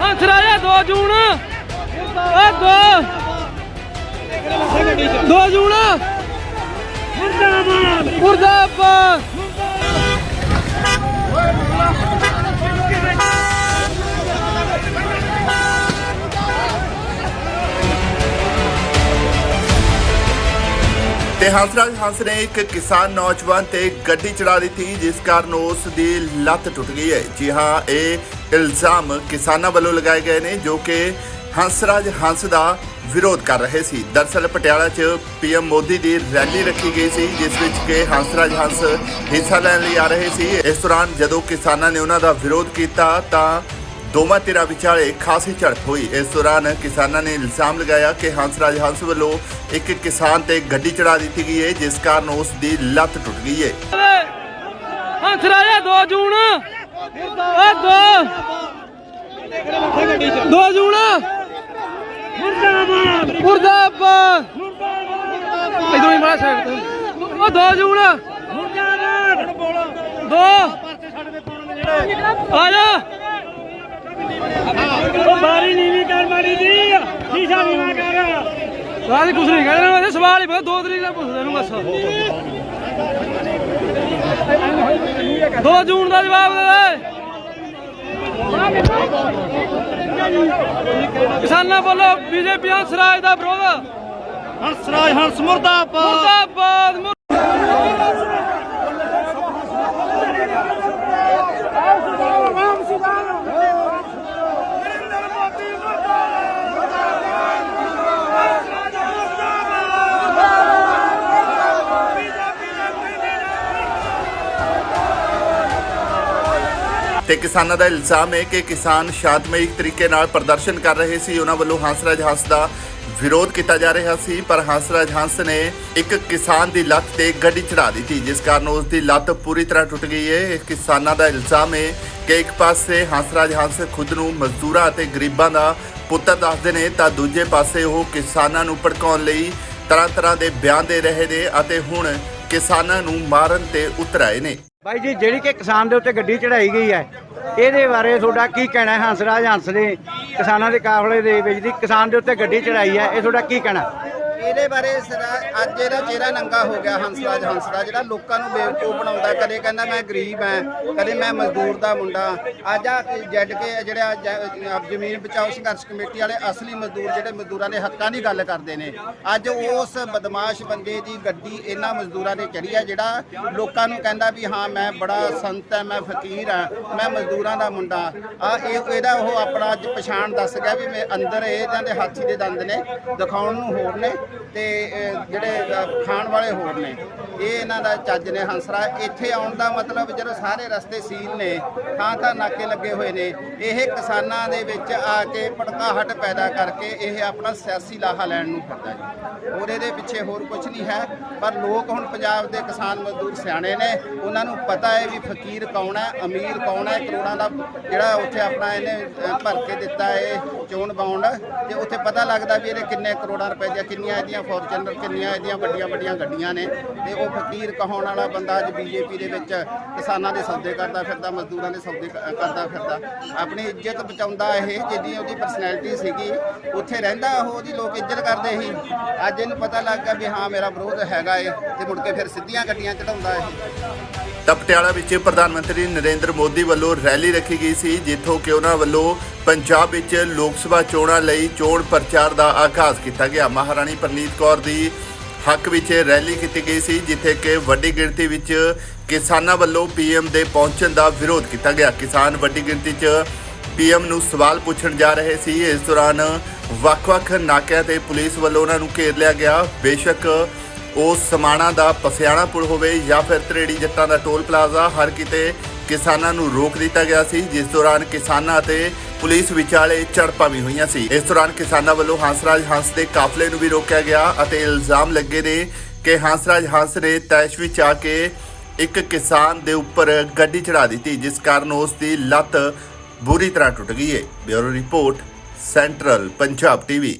ਹੰਸਰਾਜਾ 2 ਜੂਨ ਓ 2 2 ਜੂਨ ਮੁਰਦਾਬਾਦ ਮੁਰਦਾਬਾਦ। ਤੇ ਹੰਸਰਾਜ ਹੰਸ ਨੇ ਇੱਕ ਕਿਸਾਨ ਨੌਜਵਾਨ ਤੇ ਗੱਡੀ ਚੜਾ ਦਿੱਤੀ, ਜਿਸ ਕਾਰਨ ਉਸ ਦੀ ਲੱਤ ਟੁੱਟ ਗਈ ਹੈ। ਜੀ ਹਾਂ, ਇਹ ਇਲਜ਼ਾਮ ਕਿਸਾਨਾਂ ਵੱਲੋਂ ਲਗਾਏ ਗਏ ਨੇ ਜੋ ਕਿ ਹੰਸਰਾਜ ਹੰਸ ਦਾ ਵਿਰੋਧ ਕਰ ਰਹੇ ਸੀ। ਦਰਸਲ ਪਟਿਆਲਾ 'ਚ ਪੀਐਮ ਮੋਦੀ ਦੀ ਰੈਲੀ ਰੱਖੀ ਗਈ ਸੀ, ਜਿਸ ਵਿੱਚ ਕਿ ਹੰਸਰਾਜ ਹੰਸ ਹਿੱਸਾ ਲੈਣ ਲਈ ਆ ਰਹੇ ਸੀ। ਇਸ ਦੌਰਾਨ ਜਦੋਂ ਕਿਸਾਨਾਂ ਨੇ ਉਹਨਾਂ ਦਾ ਵਿਰੋਧ ਕੀਤਾ ਤਾਂ ਦੋਵਾਂ ਧਿਰਾਂ ਵਿਚਾਲੇ ਖਾਸੀ ਝੜਪ ਹੋਈ। ਇਸ ਦੌਰਾਨ ਕਿਸਾਨਾਂ ਨੇ ਇਲਜ਼ਾਮ ਲਗਾਇਆ ਕਿ ਹੰਸਰਾਜ ਹੰਸ ਵੱਲੋਂ ਇੱਕ ਕਿਸਾਨ ਤੇ ਗੱਡੀ ਚੜਾ ਦਿੱਤੀ ਗਈ ਹੈ, ਜਿਸ ਕਾਰਨ ਉਸ ਦੀ ਲੱਤ ਟੁੱਟ ਗਈ ਹੈ। ਹੰਸਰਾਜਾ 2 ਜੂਨ ਓ 2 2 ਜੂਨ ਮੁਰਦਾਬਾਦ। ਮੁਰਦਾਬਾਦ ਇਧਰੋਂ ਹੀ ਮਾਰਾ ਸਾਈਡ ਤੋਂ। ਓ 2 ਜੂਨ ਮੁਰਦਾਬਾਦ 2 ਆ ਜਾ। ਉਹ ਬਾਰੀ ਨੀਵੀਂ ਕਰ ਮਾਰੀ ਦੀ ਸ਼ੀਸ਼ਾ ਨੀਵਾਂ ਕਰ। ਰਾਜ ਕੁਛ ਨਹੀਂ ਕਹਿਣਾ ਮੈਂ ਸਵਾਲ ਹੀ ਬਸ 2 ਤਰੀਕ ਦਾ ਪੁੱਛਦਾ ਇਹਨੂੰ ਬਸ। 2 ਜੂਨ ਦਾ ਜਵਾਬ ਦੇ ਦੇ। ਕਿਸਾਨਾਂ ਵੱਲੋਂ ਬੀਜੇਪੀ ਹੰਸਰਾਜ ਦਾ ਵਿਰੋਧ। ਹੰਸਰਾਜ ਹੰਸ ਮੁਰਦਾਬਾਦ ਮੁਰਦਾਬਾਦ। ਤੇ ਕਿਸਾਨਾਂ ਦਾ ਇਲਜ਼ਾਮ ਹੈ ਕਿ ਕਿਸਾਨ ਸ਼ਾਂਤਮਈ ਤਰੀਕੇ ਨਾਲ ਪ੍ਰਦਰਸ਼ਨ ਕਰ ਰਹੇ ਸੀ। ਉਹਨਾਂ ਵੱਲੋਂ ਹੰਸਰਾਜ ਹੰਸ ਦਾ ਵਿਰੋਧ ਕੀਤਾ ਜਾ ਰਿਹਾ ਸੀ, ਪਰ ਹੰਸਰਾਜ ਹੰਸ ਨੇ ਇੱਕ ਕਿਸਾਨ ਦੀ ਲੱਤ ਤੇ ਗੱਡੀ ਚੜਾ ਦਿੱਤੀ, ਜਿਸ ਕਾਰਨ ਉਸ ਦੀ ਲੱਤ ਪੂਰੀ ਤਰ੍ਹਾਂ ਟੁੱਟ ਗਈ ਹੈ। ਇਹ ਕਿਸਾਨਾਂ ਦਾ ਇਲਜ਼ਾਮ ਹੈ ਕਿ ਇੱਕ ਪਾਸੇ ਹੰਸਰਾਜ ਹੰਸ ਖੁਦ ਨੂੰ ਮਜ਼ਦੂਰਾਂ ਅਤੇ ਗਰੀਬਾਂ ਦਾ ਪੁੱਤਰ ਦੱਸਦੇ ਨੇ, ਤਾਂ ਦੂਜੇ ਪਾਸੇ ਉਹ ਕਿਸਾਨਾਂ ਨੂੰ ਭੜਕਾਉਣ ਲਈ ਤਰ੍ਹਾਂ ਤਰ੍ਹਾਂ ਦੇ ਬਿਆਨ ਦੇ ਰਹੇ ਨੇ ਅਤੇ ਹੁਣ ਕਿਸਾਨਾਂ ਨੂੰ ਮਾਰਨ ਤੇ ਉਤਰ ਆਏ ਨੇ। ਬਾਈ ਜੀ, ਜਿਹੜੀ ਕਿ ਕਿਸਾਨ ਦੇ ਉੱਤੇ ਗੱਡੀ ਚੜਾਈ ਗਈ ਹੈ, ਇਹਦੇ ਬਾਰੇ ਤੁਹਾਡਾ ਕੀ ਕਹਿਣਾ ਹੈ? ਹੰਸਰਾਜ ਹੰਸ ਦੇ ਕਿਸਾਨਾਂ ਦੇ ਕਾਫਲੇ ਦੇ ਵਿੱਚ ਦੀ ਕਿਸਾਨ ਦੇ ਉੱਤੇ ਗੱਡੀ ਚੜਾਈ ਹੈ, ਇਹ ਤੁਹਾਡਾ ਕੀ ਕਹਿਣਾ? ਇਹਦੇ ਬਾਰੇ ਸਰਾ- ਅੱਜ ਇਹਦਾ ਚਿਹਰਾ ਨੰਗਾ ਹੋ ਗਿਆ ਹੰਸਰਾਜ ਹੰਸ ਜਿਹੜਾ ਲੋਕਾਂ ਨੂੰ ਬੇਵਕੂਫ ਬਣਾਉਂਦਾ, ਕਦੇ ਕਹਿੰਦਾ ਮੈਂ ਗਰੀਬ ਐ ਕਦੇ ਮੈਂ ਮਜ਼ਦੂਰ ਦਾ ਮੁੰਡਾ ਅੱਜ ਆ ਜੱਡ ਕੇ ਜਿਹੜਾ ਜ- ਜ਼ਮੀਨ ਬਚਾਓ ਸੰਘਰਸ਼ ਕਮੇਟੀ ਵਾਲੇ ਅਸਲੀ ਮਜ਼ਦੂਰ ਜਿਹੜੇ ਮਜ਼ਦੂਰਾਂ ਦੇ ਹੱਕਾਂ ਦੀ ਗੱਲ ਕਰਦੇ ਨੇ। ਅੱਜ ਉਸ ਬਦਮਾਸ਼ ਬੰਦੇ ਦੀ ਗੱਡੀ ਇਹਨਾਂ ਮਜ਼ਦੂਰਾਂ ਨੇ ਚੜੀ ਹੈ ਜਿਹੜਾ ਲੋਕਾਂ ਨੂੰ ਕਹਿੰਦਾ ਵੀ ਹਾਂ, ਮੈਂ ਬੜਾ ਸੰਤ ਐ ਮੈਂ ਫਕੀਰ ਆ ਮੈਂ ਮਜ਼ਦੂਰਾਂ ਦਾ ਮੁੰਡਾ ਆ ਇਹ, ਇਹਦਾ ਉਹ ਆਪਣਾ ਅੱਜ ਪਛਾਣ ਦੱਸ ਗਿਆ ਵੀ ਮੈਂ ਅੰਦਰ ਇਹਨਾਂ ਦੇ ਹਾਥੀ ਦੇ ਦੰਦ ਨੇ, ਦਿਖਾਉਣ ਨੂੰ ਹੋਰ ਨੇ। ਤੇ ਜਿਹੜੇ ਖਾਣ ਵਾਲੇ ਹੋਰ ਨੇ। ਇਹ ਇਹਨਾਂ ਦਾ ਚੱਜ ਨੇ ਹੰਸਰਾ। ਇੱਥੇ ਆਉਣ ਦਾ ਮਤਲਬ ਜਦੋਂ ਸਾਰੇ ਰਸਤੇ ਸੀਲ ਨੇ, ਥਾਂ ਥਾਂ ਨਾਕੇ ਲੱਗੇ ਹੋਏ ਨੇ, ਇਹ ਕਿਸਾਨਾਂ ਦੇ ਵਿੱਚ ਆ ਕੇ ਭੜਕਾਹਟ ਪੈਦਾ ਕਰਕੇ ਇਹ ਆਪਣਾ ਸਿਆਸੀ ਲਾਹਾ ਲੈਣ ਨੂੰ ਫਿਰਦਾ ਜੀ। ਹੋਰ ਇਹਦੇ ਪਿੱਛੇ ਹੋਰ ਕੁਝ ਨਹੀਂ ਹੈ, ਪਰ ਲੋਕ ਹੁਣ ਪੰਜਾਬ ਦੇ ਕਿਸਾਨ ਮਜ਼ਦੂਰ ਸਿਆਣੇ ਨੇ, ਉਹਨਾਂ ਨੂੰ ਪਤਾ ਹੈ ਵੀ ਫਕੀਰ ਕੌਣ ਹੈ, ਅਮੀਰ ਕੌਣ ਹੈ, ਕਰੋੜਾਂ ਦਾ ਜਿਹੜਾ ਉੱਥੇ ਆਪਣਾ ਇਹਨੇ ਭਰ ਕੇ ਦਿੱਤਾ ਇਹ ਚੋਣ ਬਾਉਂਡ ਤੇ ਉੱਥੇ ਪਤਾ ਲੱਗਦਾ ਵੀ ਇਹਦੇ ਕਿੰਨੇ ਕਰੋੜਾਂ ਰੁਪਏ ਦੀਆਂ, ਕਿੰਨੀਆਂ ਇਹਦੀਆਂ ਫੋਰਚੂਨਰ ਕਿੰਨੀਆਂ ਇਹਦੀਆਂ ਵੱਡੀਆਂ ਵੱਡੀਆਂ ਗੱਡੀਆਂ ਨੇ, ਤੇ ਉਹ ਫਕੀਰ ਕਹਾਉਣ ਵਾਲਾ ਬੰਦਾ ਅੱਜ ਬੀਜੇਪੀ ਦੇ ਵਿੱਚ ਕਿਸਾਨਾਂ ਦੇ ਸੌਦੇ ਕਰਦਾ ਫਿਰਦਾ, ਮਜ਼ਦੂਰਾਂ ਦੇ ਸੌਦੇ ਕਰਦਾ ਫਿਰਦਾ। ਆਪਣੀ ਇੱਜ਼ਤ ਬਚਾਉਂਦਾ ਇਹ ਜਿੱਦੀ ਉਹਦੀ ਪਰਸਨੈਲਿਟੀ ਸੀਗੀ, ਉੱਥੇ ਰਹਿੰਦਾ ਉਹ ਉਹਦੀ ਲੋਕ ਇੱਜ਼ਤ ਕਰਦੇ ਸੀ। ਅੱਜ ਇਹਨੂੰ ਪਤਾ ਲੱਗ ਗਿਆ ਵੀ ਹਾਂ, ਮੇਰਾ ਵਿਰੋਧ ਹੈਗਾ ਏ ਤੇ ਮੁੜ ਕੇ ਫਿਰ ਸਿੱਧੀਆਂ ਗੱਡੀਆਂ ਚੜਾਉਂਦਾ ਇਹ। ਤਾਂ ਪਟਿਆਲਾ ਵਿੱਚ ਪ੍ਰਧਾਨ ਮੰਤਰੀ ਨਰਿੰਦਰ ਮੋਦੀ ਵੱਲੋਂ ਰੈਲੀ ਰੱਖੀ ਗਈ ਸੀ, ਜਿੱਥੋਂ ਕਿ ਉਹਨਾਂ ਵੱਲੋਂ ਪੰਜਾਬ ਵਿੱਚ ਲੋਕ ਸਭਾ ਚੋਣਾਂ ਲਈ ਚੋਣ ਪ੍ਰਚਾਰ ਦਾ ਆਗਾਜ਼ ਕੀਤਾ ਗਿਆ। ਮਹਾਰਾਣੀ ਪ੍ਰਨੀਤ ਕੌਰ ਦੀ ਹੱਕ ਵਿੱਚ ਰੈਲੀ ਕੀਤੀ ਗਈ ਸੀ, ਜਿੱਥੇ ਕਿ ਵੱਡੀ ਗਿਣਤੀ ਵਿੱਚ ਕਿਸਾਨਾਂ ਵੱਲੋਂ ਪੀਐਮ ਦੇ ਪਹੁੰਚਣ ਦਾ ਵਿਰੋਧ ਕੀਤਾ ਗਿਆ। ਕਿਸਾਨ ਵੱਡੀ ਗਿਣਤੀ 'ਚ ਪੀਐਮ ਨੂੰ ਸਵਾਲ ਪੁੱਛਣ ਜਾ ਰਹੇ ਸੀ। ਇਸ ਦੌਰਾਨ ਵੱਖ-ਵੱਖ ਨਾਕਿਆਂ ਤੇ ਪੁਲਿਸ ਵੱਲੋਂ ਉਹਨਾਂ ਨੂੰ ਘੇਰ ਲਿਆ ਗਿਆ। ਬੇਸ਼ੱਕ ਉਹ ਸਮਾਣਾ ਦਾ ਪਸਿਆਣਾ ਪੁਲ ਹੋਵੇ ਜਾਂ ਫਿਰ ਤਰੇੜੀ ਜੱਟਾਂ ਦਾ ਟੋਲ ਪਲਾਜ਼ਾ, ਹਰ ਕਿਤੇ ਕਿਸਾਨਾਂ ਨੂੰ ਰੋਕ ਦਿੱਤਾ ਗਿਆ ਸੀ, ਜਿਸ ਦੌਰਾਨ ਕਿਸਾਨਾਂ ਅਤੇ ਪੁਲਿਸ ਵਿਚਾਲੇ ਝੜਪਾਂ ਵੀ ਹੋਈਆਂ ਸੀ। ਇਸ ਦੌਰਾਨ ਕਿਸਾਨਾਂ ਵੱਲੋਂ ਹੰਸਰਾਜ ਹੰਸ ਦੇ ਕਾਫਲੇ ਨੂੰ ਵੀ ਰੋਕਿਆ ਗਿਆ ਅਤੇ ਇਲਜ਼ਾਮ ਲੱਗੇ ਨੇ ਕਿ ਹੰਸਰਾਜ ਹੰਸ ਨੇ ਤੈਸ਼ ਵਿੱਚ ਆ ਕੇ ਇੱਕ ਕਿਸਾਨ ਦੇ ਉੱਪਰ ਗੱਡੀ ਚੜਾ ਦਿੱਤੀ, ਜਿਸ ਕਾਰਨ ਉਸ ਦੀ ਲੱਤ ਬੁਰੀ ਤਰ੍ਹਾਂ ਟੁੱਟ ਗਈ ਹੈ bureau report, central Punjab TV.